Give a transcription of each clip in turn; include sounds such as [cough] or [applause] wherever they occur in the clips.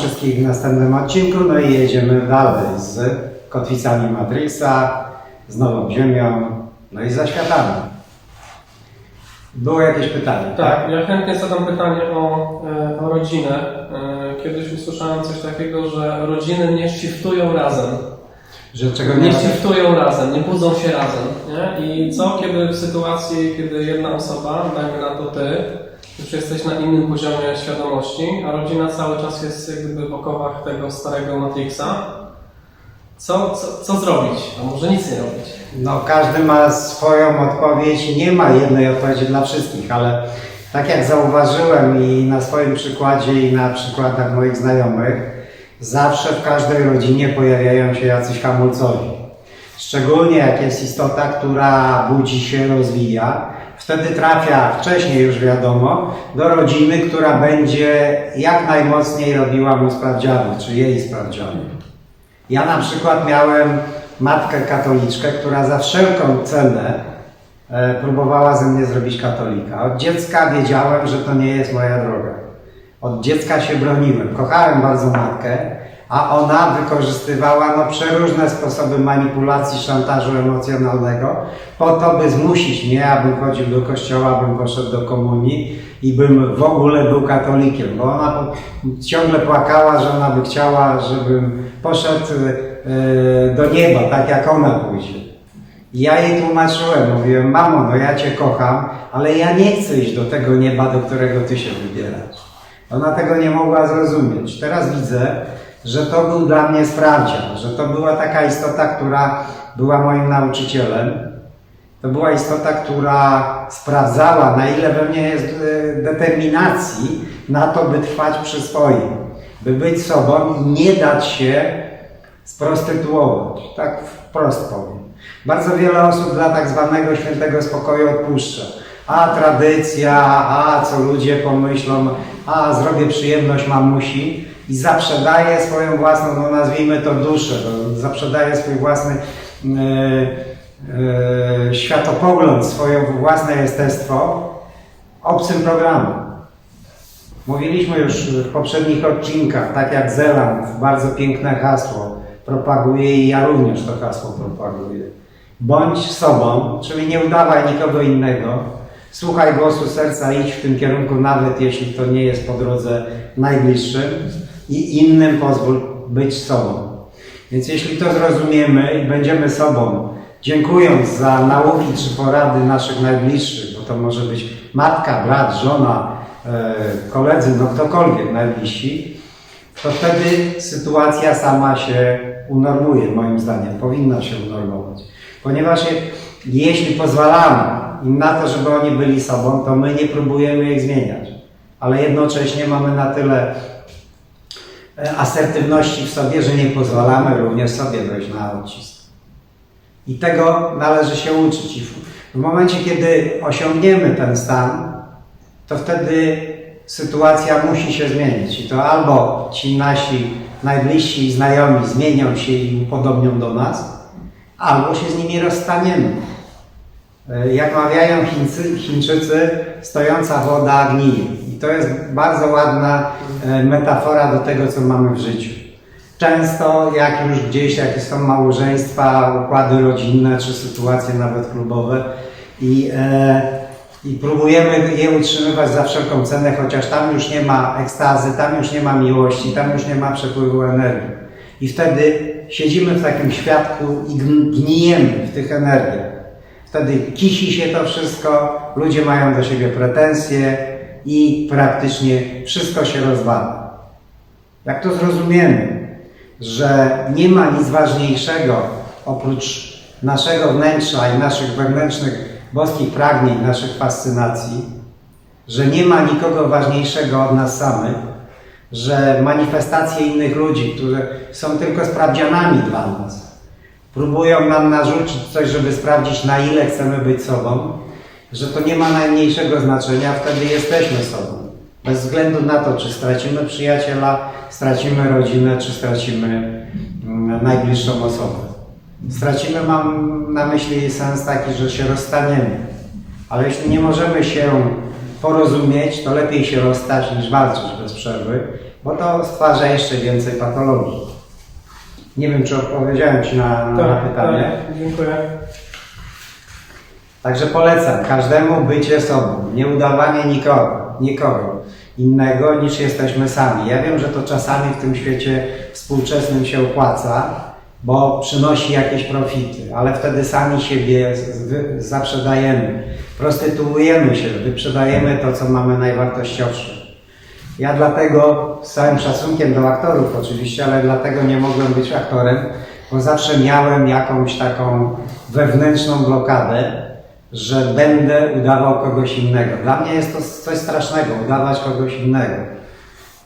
wszystkich w następnym odcinku. No i jedziemy dalej z kotwicami Matrixa, z Nową Ziemią, no i za światami. Było jakieś pytanie, Tak, ja chętnie zadam pytanie o, e, o rodzinę. E, Kiedyś usłyszałem coś takiego, że rodziny nie shiftują razem. Że czego Nie nie shiftują razem, nie budzą się razem. Nie? I co kiedy w sytuacji, kiedy jedna osoba, dajmy na to ty, już jesteś na innym poziomie świadomości, a rodzina cały czas jest jak gdyby w okowach tego starego Matrixa, co, co, co zrobić? A może nic nie robić? No, każdy ma swoją odpowiedź. Nie ma jednej odpowiedzi dla wszystkich, ale tak jak zauważyłem i na swoim przykładzie, i na przykładach moich znajomych, zawsze w każdej rodzinie pojawiają się jacyś hamulcowi. Szczególnie jak jest istota, która budzi się, rozwija, wtedy trafia, wcześniej już wiadomo, do rodziny, która będzie jak najmocniej robiła mu sprawdziany, czy jej sprawdziany. Ja na przykład miałem matkę katoliczkę, która za wszelką cenę e, próbowała ze mnie zrobić katolika. Od dziecka wiedziałem, że to nie jest moja droga. Od dziecka się broniłem. Kochałem bardzo matkę, a ona wykorzystywała no, przeróżne sposoby manipulacji, szantażu emocjonalnego po to, by zmusić mnie, abym chodził do kościoła, bym poszedł do komunii i bym w ogóle był katolikiem, bo ona ciągle płakała, że ona by chciała, żebym poszedł e, do nieba, tak jak ona pójdzie. Ja jej tłumaczyłem, mówiłem, mamo, no ja Cię kocham, ale ja nie chcę iść do tego nieba, do którego Ty się wybierasz. Ona tego nie mogła zrozumieć. Teraz widzę, że to był dla mnie sprawdzian, że to była taka istota, która była moim nauczycielem. To była istota, która sprawdzała, na ile we mnie jest e, determinacji na to, by trwać przy swoim, by być sobą i nie dać się sprostytuować. Tak wprost powiem. Bardzo wiele osób dla tak zwanego świętego spokoju odpuszcza. A tradycja, a co ludzie pomyślą, a zrobię przyjemność mamusi i zaprzedaje swoją własną, no nazwijmy to duszę, no, zaprzedaje swój własny e, e, światopogląd, swoje własne jestestwo obcym programom. Mówiliśmy już w poprzednich odcinkach, tak jak Zeland, bardzo piękne hasło propaguje i ja również to hasło propaguję. Bądź sobą, czyli nie udawaj nikogo innego. Słuchaj głosu serca, idź w tym kierunku, nawet jeśli to nie jest po drodze najbliższym i innym pozwól być sobą. Więc jeśli to zrozumiemy i będziemy sobą, dziękując za nauki czy porady naszych najbliższych, bo to może być matka, brat, żona, e, koledzy, no ktokolwiek najbliżsi, to wtedy sytuacja sama się unormuje, moim zdaniem, powinna się unormować. Ponieważ je, jeśli pozwalamy im na to, żeby oni byli sobą, to my nie próbujemy ich zmieniać, ale jednocześnie mamy na tyle asertywności w sobie, że nie pozwalamy również sobie dojść na odcisk. I tego należy się uczyć. I w, momencie, kiedy osiągniemy ten stan, to wtedy sytuacja musi się zmienić. I to albo ci nasi najbliżsi i znajomi zmienią się i upodobnią do nas, albo się z nimi rozstaniemy. E, Jak mawiają Chińcy, Chińczycy, stojąca woda gnije. I to jest bardzo ładna e, metafora do tego, co mamy w życiu. Często, jak już gdzieś, jak są małżeństwa, układy rodzinne, czy sytuacje nawet klubowe i, e, i próbujemy je utrzymywać za wszelką cenę, chociaż tam już nie ma ekstazy, tam już nie ma miłości, tam już nie ma przepływu energii. I wtedy siedzimy w takim świadku i gn- gnijemy w tych energiach. Wtedy kisi się to wszystko, ludzie mają do siebie pretensje i praktycznie wszystko się rozwala. Jak to zrozumiemy, że nie ma nic ważniejszego oprócz naszego wnętrza i naszych wewnętrznych boskich pragnień, naszych fascynacji, że nie ma nikogo ważniejszego od nas samych, że manifestacje innych ludzi, które są tylko sprawdzianami dla nas, próbują nam narzucić coś, żeby sprawdzić, na ile chcemy być sobą, że to nie ma najmniejszego znaczenia, wtedy jesteśmy sobą. Bez względu na to, czy stracimy przyjaciela, stracimy rodzinę, czy stracimy mm, najbliższą osobę. Stracimy, mam na myśli sens taki, że się rozstaniemy. Ale jeśli nie możemy się porozumieć, to lepiej się rozstać niż walczyć bez przerwy bo to stwarza jeszcze więcej patologii. Nie wiem, czy odpowiedziałem Ci na, na pytanie. tak, dziękuję. Także polecam każdemu bycie sobą, nie udawanie nikogo, nikogo innego niż jesteśmy sami. Ja wiem, że to czasami w tym świecie współczesnym się opłaca, bo przynosi jakieś profity, ale wtedy sami siebie zaprzedajemy, prostytuujemy się, wyprzedajemy to, co mamy najwartościowsze. Ja dlatego, z całym szacunkiem do aktorów oczywiście, ale dlatego nie mogłem być aktorem, bo zawsze miałem jakąś taką wewnętrzną blokadę, że będę udawał kogoś innego. Dla mnie jest to coś strasznego, udawać kogoś innego.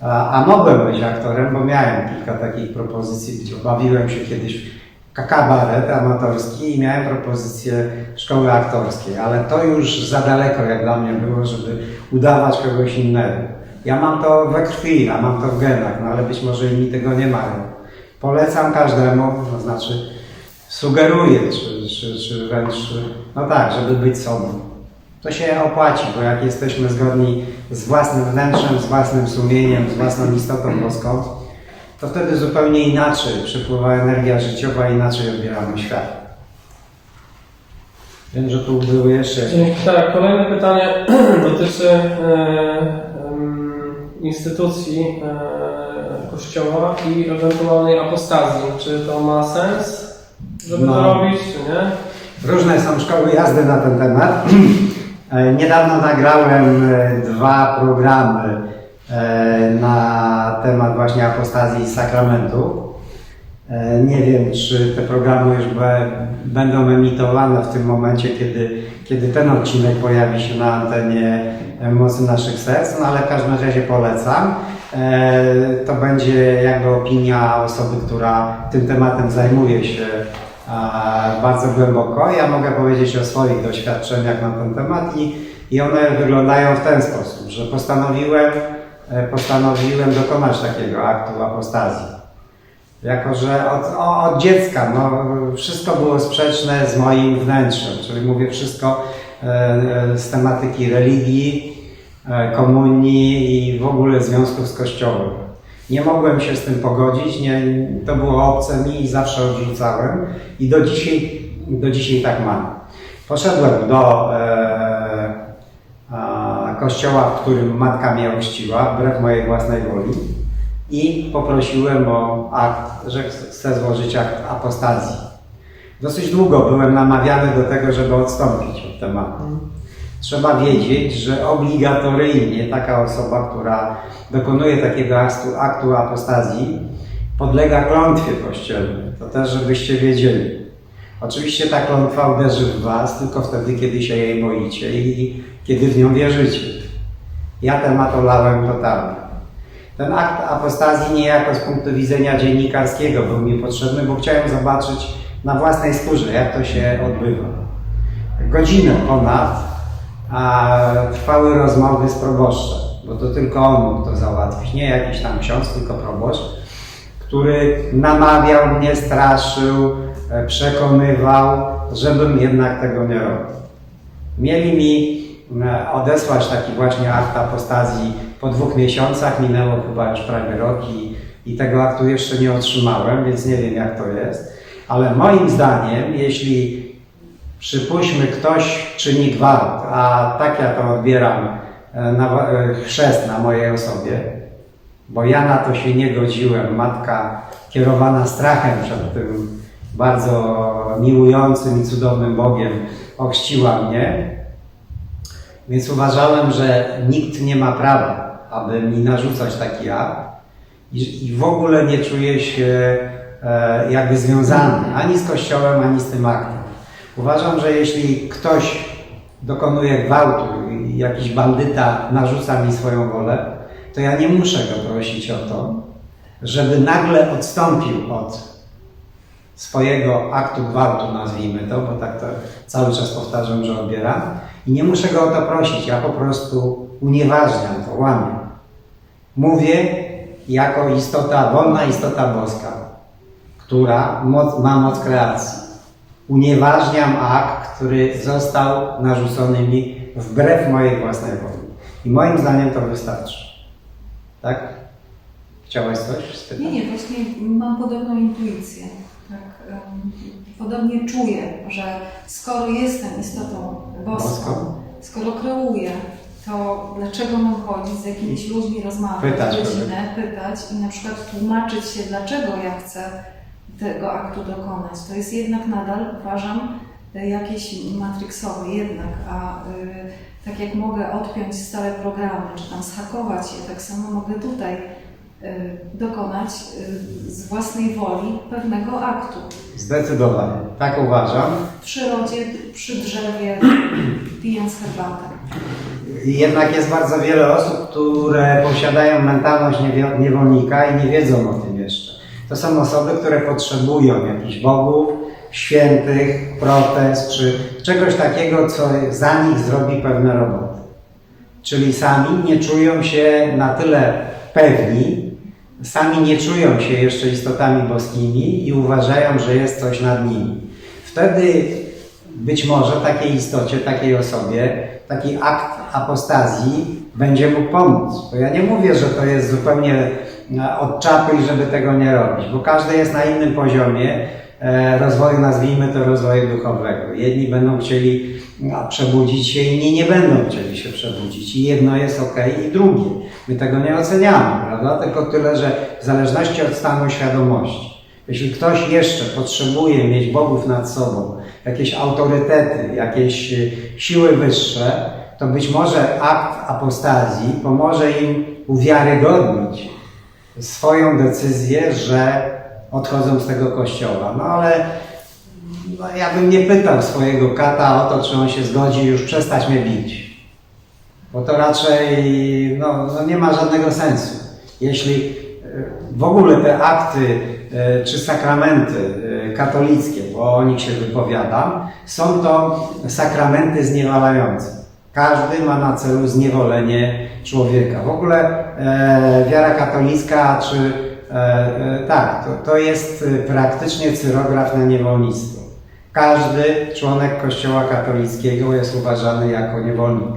A, a mogłem być aktorem, bo miałem kilka takich propozycji, gdzie bawiłem się kiedyś w kabaret amatorski i miałem propozycję szkoły aktorskiej, ale to już za daleko jak dla mnie było, żeby udawać kogoś innego. Ja mam to we krwi, a mam to w genach, no ale być może inni tego nie mają. Polecam każdemu, to znaczy sugeruję, czy, czy, czy wręcz, no tak, żeby być sobą. To się opłaci, bo jak jesteśmy zgodni z własnym wnętrzem, z własnym sumieniem, z własną istotą boską, to wtedy zupełnie inaczej przypływa energia życiowa, inaczej odbieramy świat. Wiem, że tu były jeszcze. Tak, kolejne pytanie [clears throat] dotyczy e, instytucji e, Kościoła i ewentualnej apostazji. Czy to ma sens, żeby No. to robić, czy nie? Różne są szkoły jazdy na ten temat. [clears throat] E, Niedawno nagrałem e, dwa programy e, na temat właśnie apostazji z sakramentu. Nie wiem, czy te programy już będą emitowane w tym momencie, kiedy, kiedy ten odcinek pojawi się na antenie Mocy Naszych Serc, no ale w każdym razie polecam. To będzie jakby opinia osoby, która tym tematem zajmuje się bardzo głęboko. Ja mogę powiedzieć o swoich doświadczeniach na ten temat i, i one wyglądają w ten sposób, że postanowiłem, e, postanowiłem dokonać takiego aktu apostazji. Jako, że od, od dziecka no, wszystko było sprzeczne z moim wnętrzem, czyli mówię wszystko e, e, z tematyki religii, komunii i w ogóle związków z Kościołem. Nie mogłem się z tym pogodzić, nie, to było obce mi i zawsze odrzucałem i do dzisiaj, do dzisiaj tak mam. Poszedłem do e, kościoła, w którym matka mnie ochrzciła, wbrew mojej własnej woli i poprosiłem o akt, że chcę złożyć akt apostazji. Dosyć długo byłem namawiany do tego, żeby odstąpić od tematu. Trzeba wiedzieć, że obligatoryjnie taka osoba, która dokonuje takiego aktu, aktu apostazji, podlega klątwie kościelnej. To też, żebyście wiedzieli. Oczywiście ta klątwa uderzy w Was tylko wtedy, kiedy się jej boicie i kiedy w nią wierzycie. Ja temat olałem totalnie. Ten akt apostazji niejako z punktu widzenia dziennikarskiego był mi potrzebny, bo chciałem zobaczyć na własnej skórze, jak to się odbywa. Godzinę ponad a trwały rozmowy z proboszczem, bo to tylko on mógł to załatwić, nie jakiś tam ksiądz, tylko proboszcz, który namawiał mnie, straszył, e, przekonywał, żebym jednak tego nie robił. Mieli mi e, odesłać taki właśnie akt apostazji po dwóch miesiącach, minęło chyba już prawie rok i, i tego aktu jeszcze nie otrzymałem, więc nie wiem jak to jest. Ale moim zdaniem, jeśli przypuśćmy ktoś czyni gwałt, a tak ja to odbieram e, na, e, chrzest na mojej osobie, bo ja na to się nie godziłem. Matka kierowana strachem przed tym bardzo miłującym i cudownym Bogiem ochrzciła mnie. Więc uważałem, że nikt nie ma prawa, aby mi narzucać taki akt i, i w ogóle nie czuję się e, jakby związany ani z Kościołem, ani z tym aktem. Uważam, że jeśli ktoś dokonuje gwałtu i jakiś bandyta narzuca mi swoją wolę, to ja nie muszę go prosić o to, żeby nagle odstąpił od swojego aktu gwałtu, nazwijmy to, bo tak to cały czas powtarzam, że odbieram. I nie muszę go o to prosić, ja po prostu unieważniam to, łamię. Mówię jako istota, wolna istota boska, która moc, ma moc kreacji. Unieważniam akt, który został narzucony mi wbrew mojej własnej woli. I moim zdaniem to wystarczy. Tak? Chciałaś coś spytać? Nie, nie, właśnie mam podobną intuicję. Tak, em, podobnie czuję, że skoro jestem istotą boską, Boską? skoro kreuję, to dlaczego mam chodzić z jakimiś ludźmi, rozmawiać Pytać godzinę, pytać i na przykład tłumaczyć się, dlaczego ja chcę tego aktu dokonać. To jest jednak nadal, uważam, jakieś matrixowe jednak, a y, tak jak mogę odpiąć stare programy, czy tam zhakować je, tak samo mogę tutaj y, dokonać y, z własnej woli pewnego aktu. Zdecydowanie, tak uważam. W przyrodzie, przy drzewie, [clears throat] pijąc herbatę. Jednak jest bardzo wiele osób, które posiadają mentalność niewolnika i nie wiedzą o tym jeszcze. To są osoby, które potrzebują jakichś bogów, świętych, protest, czy czegoś takiego, co za nich zrobi pewne roboty. Czyli sami nie czują się na tyle pewni, sami nie czują się jeszcze istotami boskimi i uważają, że jest coś nad nimi. Wtedy być może takiej istocie, takiej osobie, taki akt apostazji będzie mógł pomóc. Bo ja nie mówię, że to jest zupełnie od czapy i żeby tego nie robić, bo każdy jest na innym poziomie e, rozwoju, nazwijmy to rozwoju duchowego. Jedni będą chcieli przebudzić się, inni nie będą chcieli się przebudzić. I jedno jest ok, i drugie. My tego nie oceniamy, prawda? Tylko tyle, że w zależności od stanu świadomości. Jeśli ktoś jeszcze potrzebuje mieć bogów nad sobą, jakieś autorytety, jakieś y, siły wyższe, to być może akt apostazji pomoże im uwiarygodnić swoją decyzję, że odchodzą z tego kościoła. No ale no, ja bym nie pytał swojego kata o to, czy on się zgodzi już przestać mnie bić. Bo to raczej no, no nie ma żadnego sensu. Jeśli e, w ogóle te akty e, czy sakramenty e, katolickie, bo o nich się wypowiadam, są to sakramenty zniewalające. Każdy ma na celu zniewolenie człowieka. W ogóle e, wiara katolicka, czy e, e, tak, to, to jest e, praktycznie cyrograf na niewolnictwo. Każdy członek Kościoła katolickiego jest uważany jako niewolnik.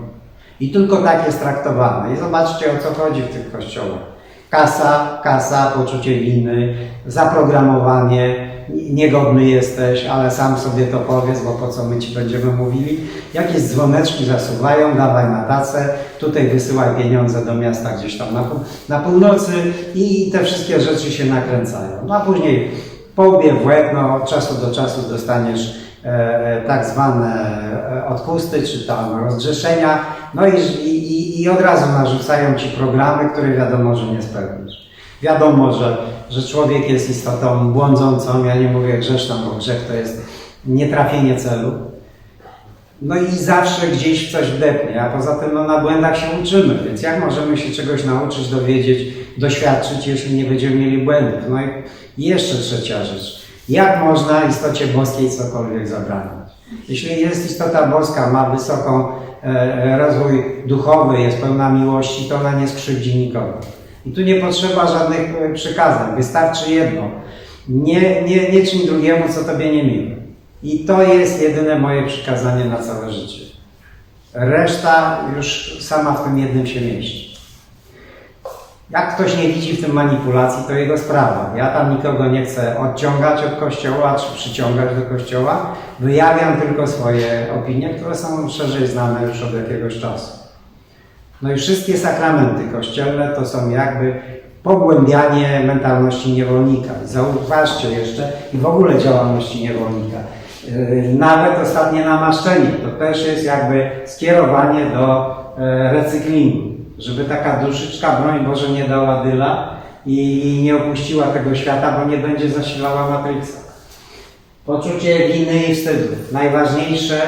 I tylko tak jest traktowany. I zobaczcie o co chodzi w tych kościołach. Kasa, kasa, poczucie winy, zaprogramowanie, niegodny jesteś, ale sam sobie to powiedz, bo po co my ci będziemy mówili. Jakieś dzwoneczki zasuwają, dawaj na tacę, tutaj wysyłaj pieniądze do miasta gdzieś tam na, na północy i te wszystkie rzeczy się nakręcają. No a później po łbie w łeb, no od czasu do czasu dostaniesz e, tak zwane e, odpusty, czy tam rozgrzeszenia, no i, i, i od razu narzucają ci programy, które wiadomo, że nie spełnisz. Wiadomo, że, że człowiek jest istotą błądzącą, ja nie mówię grzeszną, bo grzech to jest nietrafienie celu. No i zawsze gdzieś w coś wdepnie, a poza tym no, na błędach się uczymy, więc jak możemy się czegoś nauczyć, dowiedzieć, doświadczyć, jeśli nie będziemy mieli błędów? No i jeszcze trzecia rzecz. Jak można istocie boskiej cokolwiek zabraniać? Jeśli jest istota boska, ma wysoką e, rozwój duchowy, jest pełna miłości, to ona nie skrzywdzi nikogo. I tu nie potrzeba żadnych e, przykazań, wystarczy jedno. Nie, nie, nie czyń drugiemu, co tobie nie miłe. I to jest jedyne moje przykazanie na całe życie. Reszta już sama w tym jednym się mieści. Jak ktoś nie widzi w tym manipulacji, to jego sprawa. Ja tam nikogo nie chcę odciągać od kościoła czy przyciągać do kościoła. Wyjawiam tylko swoje opinie, które są szerzej znane już od jakiegoś czasu. No i wszystkie sakramenty kościelne to są jakby pogłębianie mentalności niewolnika. Zauważcie jeszcze i w ogóle działalności niewolnika. Yy, Nawet ostatnie namaszczenie to też jest jakby skierowanie do e, recyklingu, żeby taka duszyczka, broń Boże, nie dała dyla i nie opuściła tego świata, bo nie będzie zasilała Matrixa. Poczucie winy i wstydu. Najważniejsze,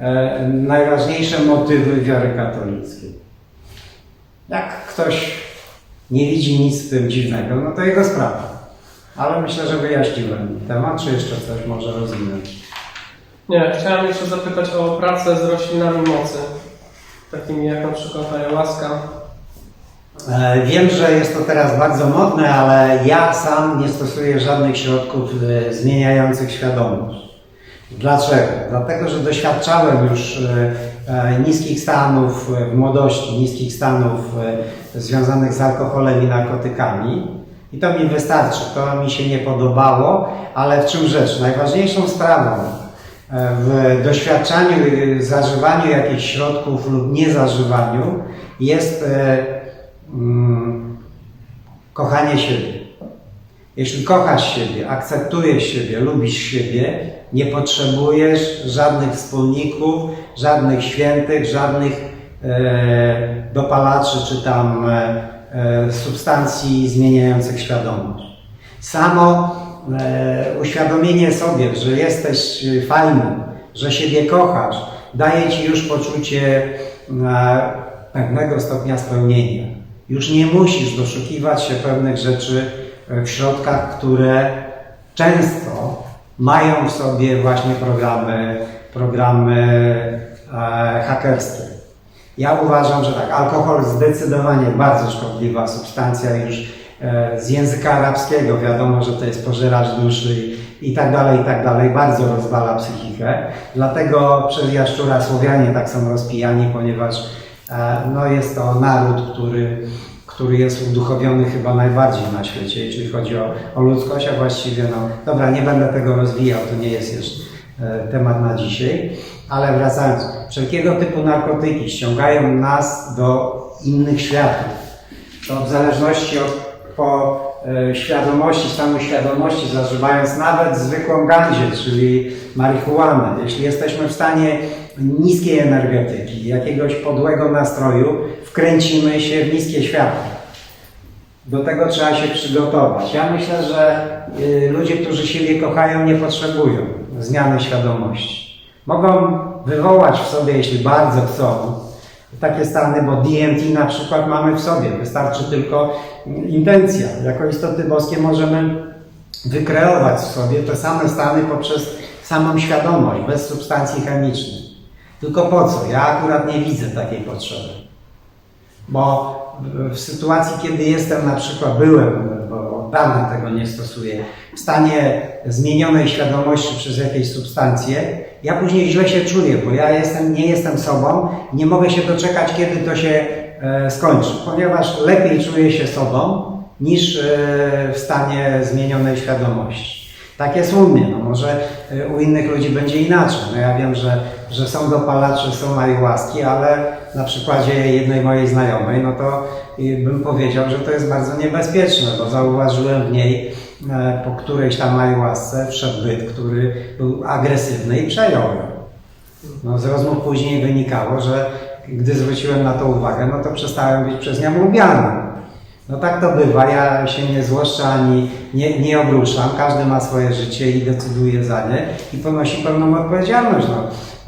e, najważniejsze motywy wiary katolickiej. Jak ktoś nie widzi nic w tym dziwnego, no to jego sprawa. Ale myślę, że wyjaśniłem temat, czy jeszcze coś może rozwinąć. Nie, chciałem jeszcze zapytać o pracę z roślinami mocy. Takimi jak na przykład ayahuasca. E, Wiem, że jest to teraz bardzo modne, ale ja sam nie stosuję żadnych środków e, zmieniających świadomość. Dlaczego? Dlatego, że doświadczałem już e, niskich stanów e, w młodości, niskich stanów związanych z alkoholem i narkotykami. I to mi wystarczy, to mi się nie podobało, ale w czym rzecz? Najważniejszą sprawą e, w doświadczaniu, zażywaniu jakichś środków lub niezażywaniu jest e, mm, kochanie siebie. Jeśli kochasz siebie, akceptujesz siebie, lubisz siebie, nie potrzebujesz żadnych wspólników, żadnych świętych, żadnych e, dopalaczy czy tam e, e, substancji zmieniających świadomość. Samo e, uświadomienie sobie, że jesteś fajny, że siebie kochasz, daje ci już poczucie e, pewnego stopnia spełnienia. Już nie musisz doszukiwać się pewnych rzeczy w środkach, które często mają w sobie właśnie programy, programy e, hakerskie. Ja uważam, że tak, alkohol zdecydowanie bardzo szkodliwa substancja już e, z języka arabskiego wiadomo, że to jest pożeracz duszy i, tak dalej, i tak dalej, bardzo rozwala psychikę. Dlatego przez jaszczura Słowianie tak są rozpijani, ponieważ e, no, jest to naród, który, który jest uduchowiony chyba najbardziej na świecie, jeśli chodzi o, o ludzkość, a właściwie no, dobra, nie będę tego rozwijał, to nie jest jeszcze temat na dzisiaj, ale wracając, wszelkiego typu narkotyki ściągają nas do innych światów. To w zależności od po e, świadomości, stanu świadomości, zażywając nawet zwykłą gandzie, czyli marihuanę, jeśli jesteśmy w stanie niskiej energetyki, jakiegoś podłego nastroju, wkręcimy się w niskie światło. Do tego trzeba się przygotować. Ja myślę, że ludzie, którzy siebie kochają, nie potrzebują zmiany świadomości. Mogą wywołać w sobie, jeśli bardzo chcą, takie stany, bo DMT na przykład mamy w sobie. Wystarczy tylko intencja. Jako istoty boskie możemy wykreować w sobie te same stany poprzez samą świadomość, bez substancji chemicznych. Tylko po co? Ja akurat nie widzę takiej potrzeby. Bo w- sytuacji, kiedy jestem, na przykład byłem, dawna tego nie stosuję, w stanie zmienionej świadomości przez jakieś substancje, ja później źle się czuję, bo ja jestem, nie jestem sobą, nie mogę się doczekać, kiedy to się e, skończy, ponieważ lepiej czuję się sobą niż e, w stanie zmienionej świadomości. Tak jest u mnie, no może e, u innych ludzi będzie inaczej. No ja wiem, że, że są dopalacze, są ayahuaski, ale na przykładzie jednej mojej znajomej, no to bym powiedział, że to jest bardzo niebezpieczne, bo zauważyłem w niej e, po którejś tam ayahuasce wszedł byt, który był agresywny i przejął ją. No, z rozmów później wynikało, że gdy zwróciłem na to uwagę, no to przestałem być przez nią lubiany. No tak to bywa, ja się nie złoszczę ani nie, nie obruszam, każdy ma swoje życie i decyduje za nie i ponosi pełną odpowiedzialność. No,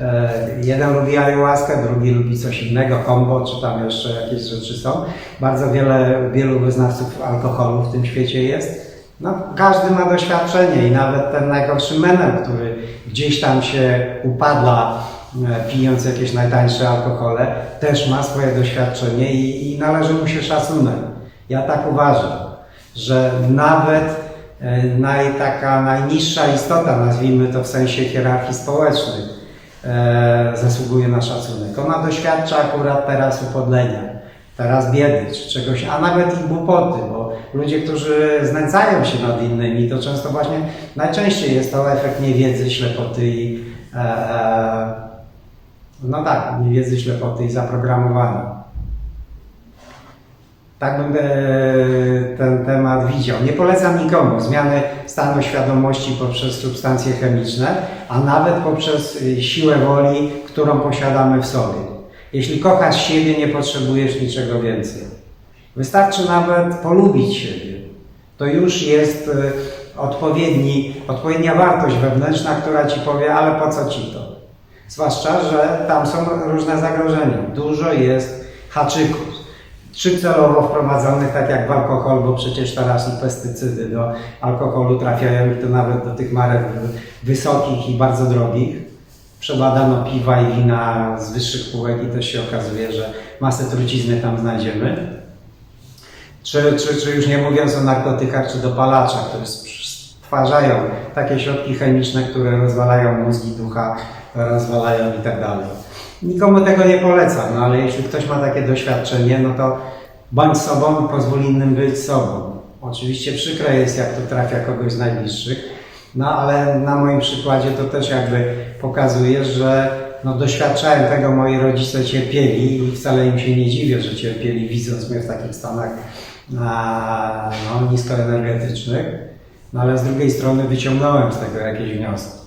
e, jeden lubi ayahuaskę, drugi lubi coś innego, kombo, czy tam jeszcze jakieś rzeczy są. Bardzo wiele, wielu wyznawców alkoholu w tym świecie jest. No, każdy ma doświadczenie i nawet ten najgorszy menel, który gdzieś tam się upadla, e, pijąc jakieś najtańsze alkohole, też ma swoje doświadczenie i, i należy mu się szacunek. Ja tak uważam, że nawet e, naj, taka najniższa istota, nazwijmy to w sensie hierarchii społecznej, e, zasługuje na szacunek. Ona doświadcza akurat teraz upodlenia, teraz biedy czy czegoś, a nawet i głupoty, bo ludzie, którzy znęcają się nad innymi, to często właśnie najczęściej jest to efekt niewiedzy, ślepoty i e, e, no tak, niewiedzy, ślepoty i zaprogramowania. Tak bym e, ten temat widział. Nie polecam nikomu zmiany stanu świadomości poprzez substancje chemiczne, a nawet poprzez y, siłę woli, którą posiadamy w sobie. Jeśli kochasz siebie, nie potrzebujesz niczego więcej. Wystarczy nawet polubić siebie. To już jest y, odpowiedni, odpowiednia wartość wewnętrzna, która ci powie, ale po co ci to? Zwłaszcza, że tam są różne zagrożenia. Dużo jest haczyków czy celowo wprowadzonych, tak jak w alkohol, bo przecież teraz pestycydy do alkoholu trafiają i to nawet do tych marek wysokich i bardzo drogich. Przebadano piwa i wina z wyższych półek i też się okazuje, że masę trucizny tam znajdziemy. Czy, czy, czy już nie mówiąc o narkotykach czy dopalaczach, które stwarzają takie środki chemiczne, które rozwalają mózgi, ducha, rozwalają i tak. Nikomu tego nie polecam, no ale jeśli ktoś ma takie doświadczenie, no to bądź sobą, pozwól innym być sobą. Oczywiście przykre jest, jak to trafia kogoś z najbliższych, no ale na moim przykładzie to też jakby pokazuje, że no, doświadczałem tego, moi rodzice cierpieli i wcale im się nie dziwię, że cierpieli, widząc mnie w takich stanach a, no, niskoenergetycznych, no ale z drugiej strony wyciągnąłem z tego jakieś wnioski.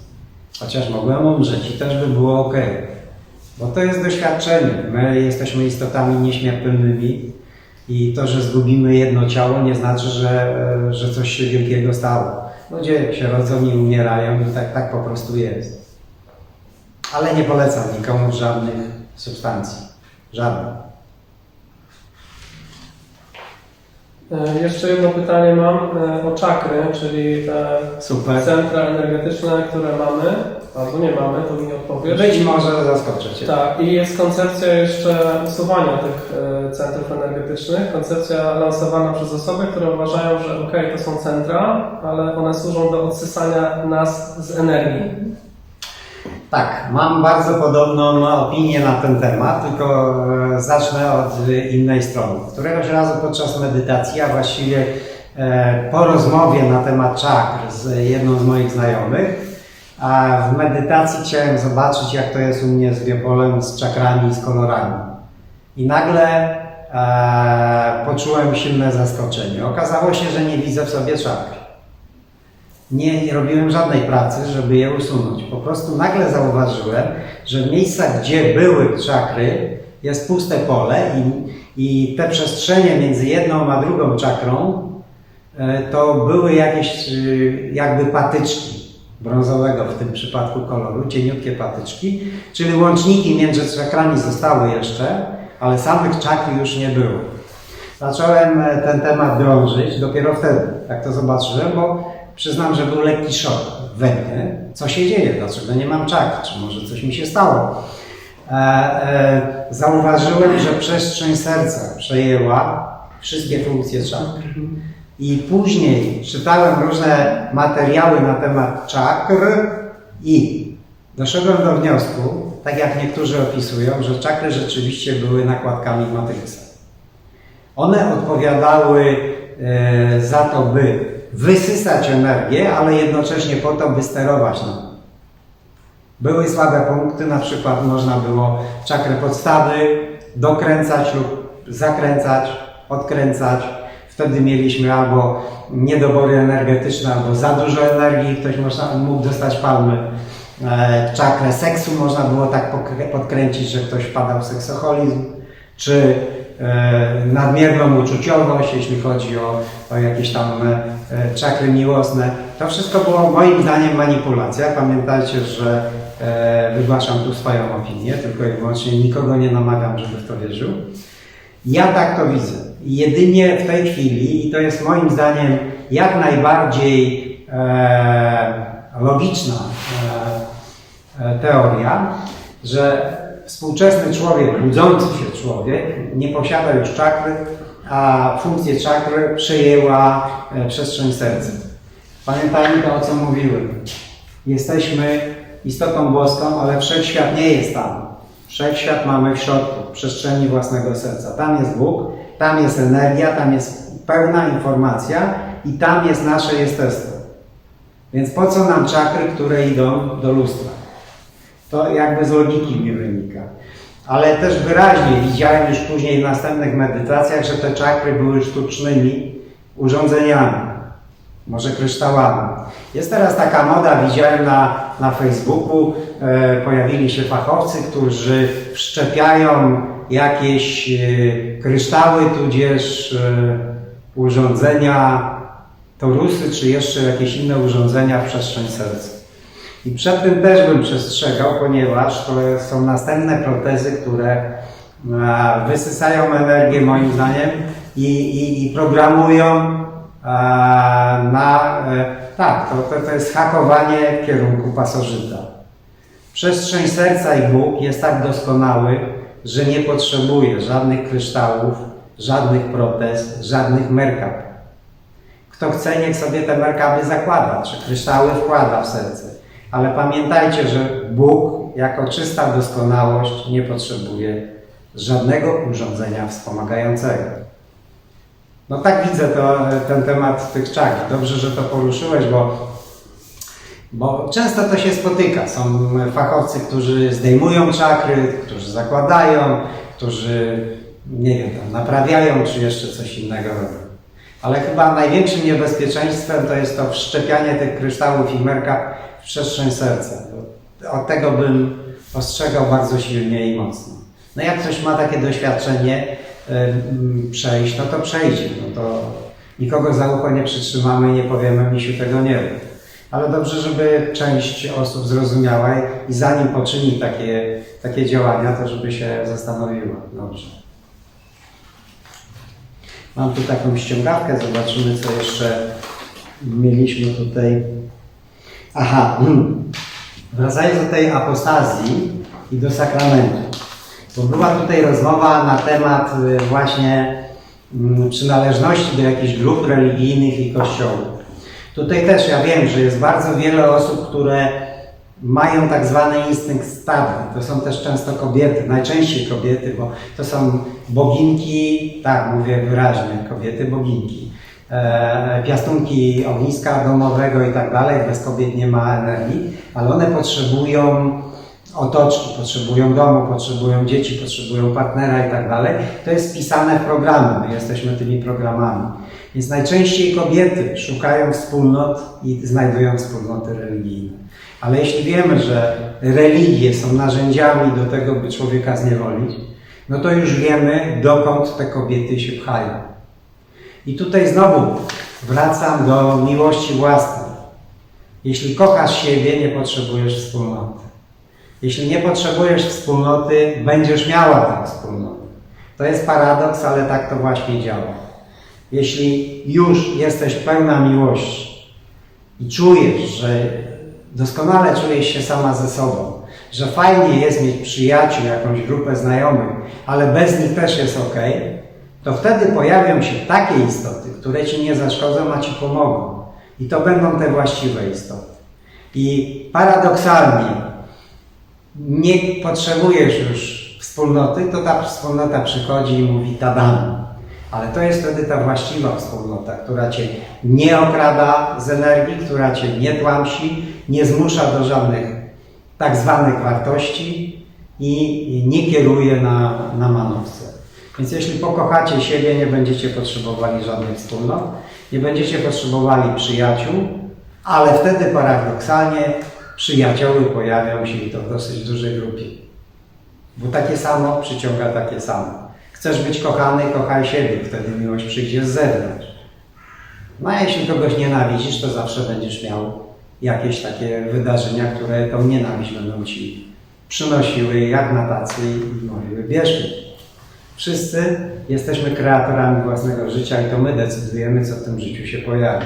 Chociaż mogłem umrzeć i też by było ok. Bo to jest doświadczenie. My jesteśmy istotami nieśmiertelnymi i to, że zgubimy jedno ciało, nie znaczy, że, że coś się wielkiego stało. Ludzie się rodzą i umierają i tak, tak po prostu jest. Ale nie polecam nikomu żadnych substancji. Żadnych. E, Jeszcze jedno pytanie mam e, o czakry, czyli te Super. centra energetyczne, które mamy, albo nie mamy, to mi odpowiesz. Być może zaskoczę Cię. Tak, i jest koncepcja jeszcze usuwania tych e, centrów energetycznych. Koncepcja lansowana przez osoby, które uważają, że ok, to są centra, ale one służą do odsysania nas z energii. Tak, mam bardzo podobną opinię na ten temat, tylko e, zacznę od innej strony. Któregoś razu podczas medytacji, a właściwie e, po rozmowie na temat czakr z jedną z moich znajomych, w medytacji chciałem zobaczyć, jak to jest u mnie z biopolem, z czakrami, z kolorami. I nagle e, poczułem silne zaskoczenie. Okazało się, że nie widzę w sobie czakr. Nie, nie robiłem żadnej pracy, żeby je usunąć. Po prostu nagle zauważyłem, że w miejscach, gdzie były czakry, jest puste pole i, i te przestrzenie między jedną a drugą czakrą e, to były jakieś e, jakby patyczki brązowego w tym przypadku koloru, cieniutkie patyczki, czyli łączniki między czakrami zostały jeszcze, ale samych czakr już nie było. Zacząłem e, ten temat drążyć dopiero wtedy, jak to zobaczyłem, bo przyznam, że był lekki szok we mnie. Co się dzieje? Dlaczego nie mam czakr? Czy może coś mi się stało? E, e, zauważyłem, że przestrzeń serca przejęła wszystkie funkcje czakr. I później czytałem różne materiały na temat czakr i doszedłem do wniosku, tak jak niektórzy opisują, że czakry rzeczywiście były nakładkami Matrixa. One odpowiadały e, za to, by wysysać energię, ale jednocześnie po to, by sterować nią. Były słabe punkty, na przykład można było czakrę podstawy dokręcać lub zakręcać, odkręcać. Wtedy mieliśmy albo niedobory energetyczne, albo za dużo energii, ktoś można, mógł dostać palmy. E, Czakrę seksu można było tak podkręcić, że ktoś wpadał w seksoholizm, czy e, nadmierną uczuciowość, jeśli chodzi o, o jakieś tam e, czakry miłosne. To wszystko było moim zdaniem manipulacja. Pamiętajcie, że wygłaszam tu swoją opinię, tylko i wyłącznie nikogo nie namawiam, żeby w to wierzył. Ja tak to widzę. Jedynie w tej chwili, i to jest moim zdaniem jak najbardziej e, logiczna e, e, teoria, że współczesny człowiek, budzący się człowiek, nie posiada już czakry, a funkcję czakry przejęła przestrzeń serca. Pamiętajmy to, o co mówiłem. Jesteśmy istotą boską, ale wszechświat nie jest tam. Wszechświat mamy w środku, w przestrzeni własnego serca. Tam jest Bóg, tam jest energia, tam jest pełna informacja i tam jest nasze jestestwo. Więc po co nam czakry, które idą do lustra? To jakby z logiki mi wynika. Ale też wyraźnie widziałem już później w następnych medytacjach, że te czakry były sztucznymi urządzeniami, może kryształami. Jest teraz taka moda, widziałem na, na Facebooku, e, pojawili się fachowcy, którzy wszczepiają jakieś e, kryształy, tudzież e, urządzenia, torusy, czy jeszcze jakieś inne urządzenia w przestrzeń serca. I przed tym też bym przestrzegał, ponieważ to są następne protezy, które e, wysysają energię moim zdaniem i, i, i programują e, na... e, Tak, to, to, to jest hakowanie w kierunku pasożyta. Przestrzeń serca i Bóg jest tak doskonały, że nie potrzebuje żadnych kryształów, żadnych protez, żadnych merkab. Kto chce, niech sobie te merkaby zakłada, czy kryształy wkłada w serce. Ale pamiętajcie, że Bóg jako czysta doskonałość nie potrzebuje żadnego urządzenia wspomagającego. No tak widzę to, ten temat tych czakr. Dobrze, że to poruszyłeś, bo, bo często to się spotyka. Są fachowcy, którzy zdejmują czakry, którzy zakładają, którzy, nie wiem, tam naprawiają, czy jeszcze coś innego robią. Ale chyba największym niebezpieczeństwem to jest to wszczepianie tych kryształów i merka w przestrzeń serca. Od tego bym ostrzegał bardzo silnie i mocno. No jak ktoś ma takie doświadczenie przejść, no to przejdzie. No to nikogo za ucho nie przytrzymamy, nie powiemy, misiu tego nie rób. Ale dobrze, żeby część osób zrozumiała i zanim poczyni takie, takie działania, to żeby się zastanowiła. Dobrze. Mam tu taką ściągawkę, zobaczymy co jeszcze mieliśmy tutaj. Aha, [clears throat] wracając do tej apostazji i do sakramentu. Bo była tutaj rozmowa na temat y, właśnie mm, przynależności do jakichś grup religijnych i kościołów. Tutaj też ja wiem, że jest bardzo wiele osób, które mają tak zwany instynkt stadny. To są też często kobiety, najczęściej kobiety, bo to są boginki, tak mówię wyraźnie, kobiety boginki. E, piastunki ogniska domowego i tak dalej, bez kobiet nie ma energii, ale one potrzebują otoczki, potrzebują domu, potrzebują dzieci, potrzebują partnera i tak dalej. To jest wpisane w programy, my jesteśmy tymi programami. Więc najczęściej kobiety szukają wspólnot i znajdują wspólnoty religijne. Ale jeśli wiemy, że religie są narzędziami do tego, by człowieka zniewolić, no to już wiemy, dokąd te kobiety się pchają. I tutaj znowu wracam do miłości własnej. Jeśli kochasz siebie, nie potrzebujesz wspólnoty. Jeśli nie potrzebujesz wspólnoty, będziesz miała tę wspólnotę. To jest paradoks, ale tak to właśnie działa. Jeśli już jesteś pełna miłości i czujesz, że doskonale czujesz się sama ze sobą, że fajnie jest mieć przyjaciół, jakąś grupę znajomych, ale bez nich też jest ok, to wtedy pojawią się takie istoty, które ci nie zaszkodzą, a ci pomogą. I to będą te właściwe istoty. I paradoksalnie, nie potrzebujesz już wspólnoty, to ta wspólnota przychodzi i mówi tadam. Ale to jest wtedy ta właściwa wspólnota, która cię nie okrada z energii, która cię nie tłamsi, nie zmusza do żadnych tak zwanych wartości i nie kieruje na, na manowce. Więc jeśli pokochacie siebie, nie będziecie potrzebowali żadnych wspólnot, nie będziecie potrzebowali przyjaciół, ale wtedy paradoksalnie przyjacioły pojawią się i to w dosyć dużej grupie. Bo takie samo przyciąga takie samo. Chcesz być kochany, kochaj siebie, wtedy miłość przyjdzie z zewnątrz. No a jeśli kogoś nienawidzisz, to zawsze będziesz miał jakieś takie wydarzenia, które tą nienawiść będą ci przynosiły jak na tacy i mówiły, bierz mnie. Wszyscy jesteśmy kreatorami własnego życia i to my decydujemy, co w tym życiu się pojawi.